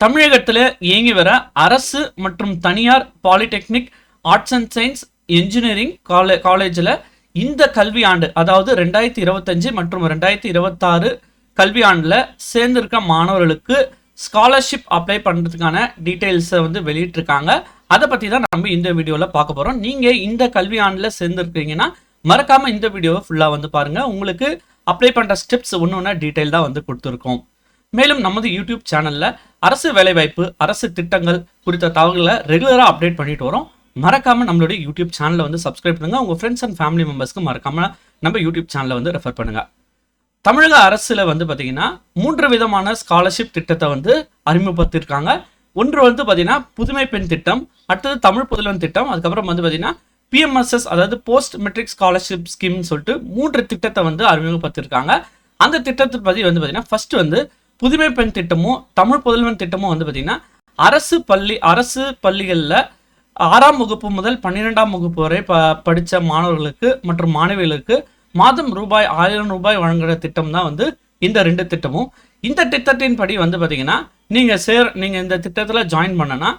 தமிழகத்தில் இயங்கி வர அரசு மற்றும் தனியார் polytechnic arts and science engineering college காலேஜில் இந்த கல்வி ஆண்டு அதாவது ரெண்டாயிரத்தி இருபத்தஞ்சு மற்றும் ரெண்டாயிரத்தி இருபத்தாறு கல்வி ஆண்டில் சேர்ந்திருக்க மாணவர்களுக்கு ஸ்காலர்ஷிப் அப்ளை பண்ணுறதுக்கான டீட்டெயில்ஸை வந்து வெளியிட்டிருக்காங்க. அதை பற்றி தான் நம்ம இந்த வீடியோவில் பார்க்க போகிறோம் நீங்கள் இந்த கல்வி ஆண்டில் சேர்ந்துருக்கீங்கன்னா மறக்காமல் இந்த வீடியோவை ஃபுல்லாக வந்து பாருங்கள் உங்களுக்கு அப்ளை பண்ணுற ஸ்டெப்ஸ் ஒன்று ஒன்றா டீட்டெயில் தான் வந்து கொடுத்துருக்கோம். மேலும் நமது யூடியூப் சேனலில் அரசு வேலைவாய்ப்பு அரசு திட்டங்கள் குறித்த தகவல்களை ரெகுலராக அப்டேட் பண்ணிட்டு வரோம். மறக்காமல் நம்மளுடைய யூடியூப் சேனலை வந்து சப்ஸ்கிரைப் பண்ணுங்கள் உங்கள் ஃப்ரெண்ட்ஸ் அண்ட் ஃபேமிலி மெம்பர்ஸ்க்கு மறக்காமல் நம்ம யூடியூப் சேனலை வந்து ரெஃபர் பண்ணுங்கள் தமிழக அரசில் வந்து பார்த்தீங்கன்னா மூன்று விதமான ஸ்காலர்ஷிப் திட்டத்தை வந்து அறிமுகப்படுத்தியிருக்காங்க ஒன்று வந்து பார்த்தீங்கன்னா புதுமை பெண் திட்டம் அடுத்தது தமிழ் புதல்வன் திட்டம் அதுக்கப்புறம் வந்து பார்த்தீங்கன்னா பிஎம்எஸ்எஸ் அதாவது போஸ்ட் மெட்ரிக் ஸ்காலர்ஷிப் ஸ்கீம்னு சொல்லிட்டு மூன்று திட்டத்தை வந்து அறிமுகப்படுத்தியிருக்காங்க அந்த திட்டத்தை பற்றி வந்து பார்த்திங்கன்னா ஃபர்ஸ்ட் வந்து புதுமை பெண் திட்டமும் தமிழ் புதல்வன் திட்டமும் வந்து பார்த்திங்கன்னா அரசு பள்ளி அரசு பள்ளிகளில் ஆறாம் வகுப்பு முதல் பன்னிரெண்டாம் வகுப்பு வரை ப படித்த மாணவர்களுக்கு மற்றும் மாணவிகளுக்கு மாதம் ரூபாய் ஆயிரம் ரூபாய் வழங்குகிற திட்டம் தான் வந்து இந்த ரெண்டு திட்டமும். இந்த திட்டத்தின் படி வந்து பார்த்தீங்கன்னா நீங்கள் சேர் நீங்கள் இந்த திட்டத்தில் ஜாயின் பண்ணனா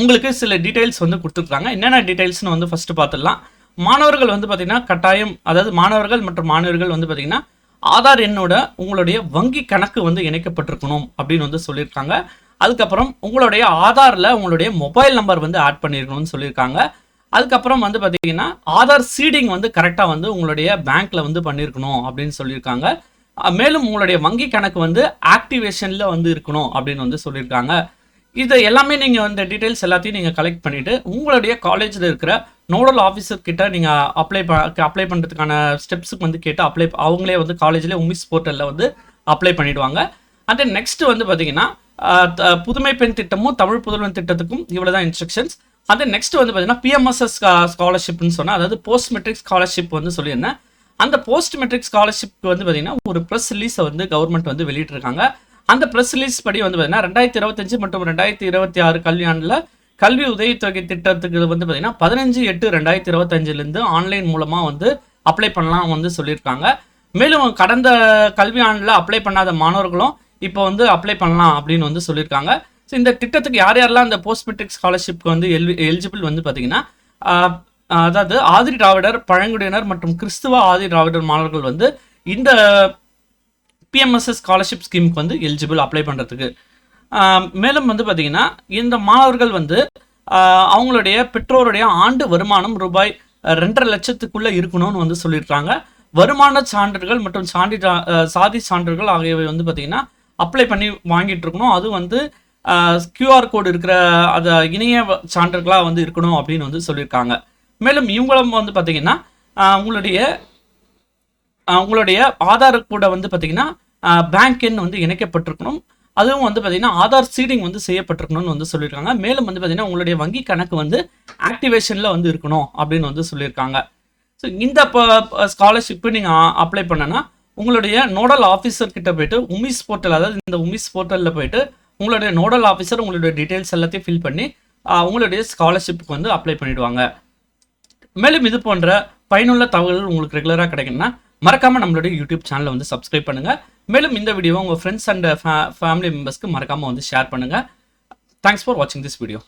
உங்களுக்கு சில டீட்டெயில்ஸ் வந்து கொடுத்துருக்காங்க. என்னென்ன டீட்டெயில்ஸ்னு வந்து ஃபஸ்ட்டு பார்த்துடலாம் மாணவர்கள் வந்து பார்த்திங்கன்னா கட்டாயம் அதாவது மாணவர்கள் மற்றும் மாணவர்கள் வந்து பார்த்திங்கன்னா ஆதார் எண்ணோட உங்களுடைய வங்கி கணக்கு வந்து இணைக்கப்பட்டிருக்கணும் அப்படின்னு வந்து சொல்லியிருக்காங்க. அதுக்கப்புறம் உங்களுடைய ஆதாரில் உங்களுடைய மொபைல் நம்பர் வந்து ஆட் பண்ணியிருக்கணும்னு சொல்லியிருக்காங்க. அதுக்கப்புறம் வந்து பார்த்தீங்கன்னா ஆதார் சீடிங் வந்து கரெக்டாக வந்து உங்களுடைய பேங்க்கில் வந்து பண்ணியிருக்கணும் அப்படின்னு சொல்லியிருக்காங்க. மேலும் உங்களுடைய வங்கி கணக்கு வந்து ஆக்டிவேஷனில் வந்து இருக்கணும் அப்படின்னு வந்து சொல்லியிருக்காங்க. இது எல்லாமே நீங்கள் இந்த டீட்டெயில்ஸ் எல்லாத்தையும் நீங்கள் கலெக்ட் பண்ணிவிட்டு உங்களுடைய காலேஜில் இருக்கிற நோடல் ஆஃபீஸர் கிட்ட நீங்கள் அப்ளை அப்ளை பண்ணுறதுக்கான ஸ்டெப்ஸுக்கு வந்து கேட்டு அப்ளை அவங்களே வந்து காலேஜ்லேயே உமிஸ் போர்ட்டலில் வந்து அப்ளை பண்ணிடுவாங்க. அண்ட் தென் நெக்ஸ்ட் வந்து பார்த்தீங்கன்னா புதுமை பெண் திட்டமும் தமிழ் புதல்வன் திட்டத்துக்கும் இவ்வளோ தான் இன்ஸ்ட்ரக்ஷன்ஸ் அது நெக்ஸ்ட் வந்து பார்த்தீங்கன்னா பிஎம்எஸ்எஸ் ஸ்காலர்ஷிப்னு சொன்னால் அதாவது போஸ்ட் மெட்ரிக் ஸ்காலர்ஷிப் வந்து சொல்லியிருந்தேன். அந்த போஸ்ட் மெட்ரிக் ஸ்காலர்ஷிப்க்கு வந்து பார்த்தீங்கன்னா ஒரு ப்ரெஸ் ரிலீஸை வந்து கவர்மெண்ட் வந்து வெளியிட்டிருக்காங்க. அந்த ப்ரெஸ் ரிலீஸ் படி வந்து பார்த்தீங்கன்னா ரெண்டாயிரத்தி இருபத்தஞ்சு மற்றும் ரெண்டாயிரத்தி இருபத்தி ஆறு கல்வியாண்டில் கல்வி உதவித்தொகை திட்டத்துக்கு வந்து பார்த்தீங்கன்னா பதினஞ்சு எட்டு ரெண்டாயிரத்தி இருபத்தஞ்சிலேருந்து ஆன்லைன் மூலமாக வந்து அப்ளை பண்ணலாம் வந்து சொல்லியிருக்காங்க. மேலும் கடந்த கல்வியாண்டில் அப்ளை பண்ணாத மாணவர்களும் இப்போ வந்து அப்ளை பண்ணலாம் அப்படின்னு வந்து சொல்லியிருக்காங்க. ஸோ இந்த திட்டத்துக்கு யார் யாரெல்லாம் இந்த போஸ்ட் மெட்ரிக் ஸ்காலர்ஷிப்க்கு வந்து எல் எலிஜிபிள் வந்து பார்த்தீங்கன்னா அதாவது ஆதி திராவிடர் பழங்குடியினர் மற்றும் கிறிஸ்துவ ஆதி திராவிடர் மாணவர்கள் வந்து இந்த பிஎம்எஸ்எஸ் ஸ்காலர்ஷிப் ஸ்கீமுக்கு வந்து எலிஜிபிள் அப்ளை பண்ணுறதுக்கு மேலும் வந்து பார்த்தீங்கன்னா இந்த மாணவர்கள் வந்து அவங்களுடைய பெற்றோருடைய ஆண்டு வருமானம் ரூபாய் ரெண்டரை லட்சத்துக்குள்ளே இருக்கணும்னு வந்து சொல்லியிருக்காங்க வருமான சான்றுகள் மற்றும் சான்றி சாதி சான்றுகள் ஆகியவை வந்து பார்த்தீங்கன்னா அப்ளை பண்ணி வாங்கிட்டு இருக்கணும். அது வந்து கியூஆர் கோடு இருக்கிற அந்த இணைய சான்றுகளாக வந்து இருக்கணும் அப்படின்னு வந்து சொல்லியிருக்காங்க மேலும் இவங்களும் வந்து பார்த்தீங்கன்னா உங்களுடைய உங்களுடைய ஆதார் கூட வந்து பார்த்தீங்கன்னா பேங்க் எண் வந்து இணைக்கப்பட்டிருக்கணும். அதுவும் வந்து பார்த்தீங்கன்னா ஆதார் சீடிங் வந்து செய்யப்பட்டிருக்கணும்னு வந்து சொல்லியிருக்காங்க. மேலும் வந்து பார்த்தீங்கன்னா உங்களுடைய வங்கி கணக்கு வந்து ஆக்டிவேஷனில் வந்து இருக்கணும் அப்படின்னு வந்து சொல்லியிருக்காங்க. ஸோ இந்த ஸ்காலர்ஷிப்பு நீங்கள் அப்ளை பண்ணனா உங்களுடைய நோடல் ஆஃபீஸர் கிட்ட போயிட்டு உமிஸ் போர்ட்டல் அதாவது இந்த உமிஸ் போர்ட்டலில் போயிட்டு உங்களுடைய நோடல் ஆஃபீஸர் உங்களுடைய டீட்டெயில்ஸ் எல்லாத்தையும் ஃபில் பண்ணி உங்களுடைய ஸ்காலர்ஷிப்புக்கு வந்து அப்ளை பண்ணிவிடுவாங்க மேலும் இது போன்ற பயனுள்ள தகவல்கள் உங்களுக்கு ரெகுலராக கிடைக்கும்னா மறக்காமல் நம்மளுடைய யூடியூப் சேனலை வந்து சப்ஸ்கிரைப் பண்ணுங்கள் மேலும் இந்த வீடியோவை உங்கள் ஃப்ரெண்ட்ஸ் அண்ட் ஃபே ஃபேமிலி மெம்பர்ஸ்க்கு மறக்காமல் வந்து ஷேர் பண்ணுங்கள் தேங்க்ஸ் ஃபார் வாட்சிங் திஸ் வீடியோ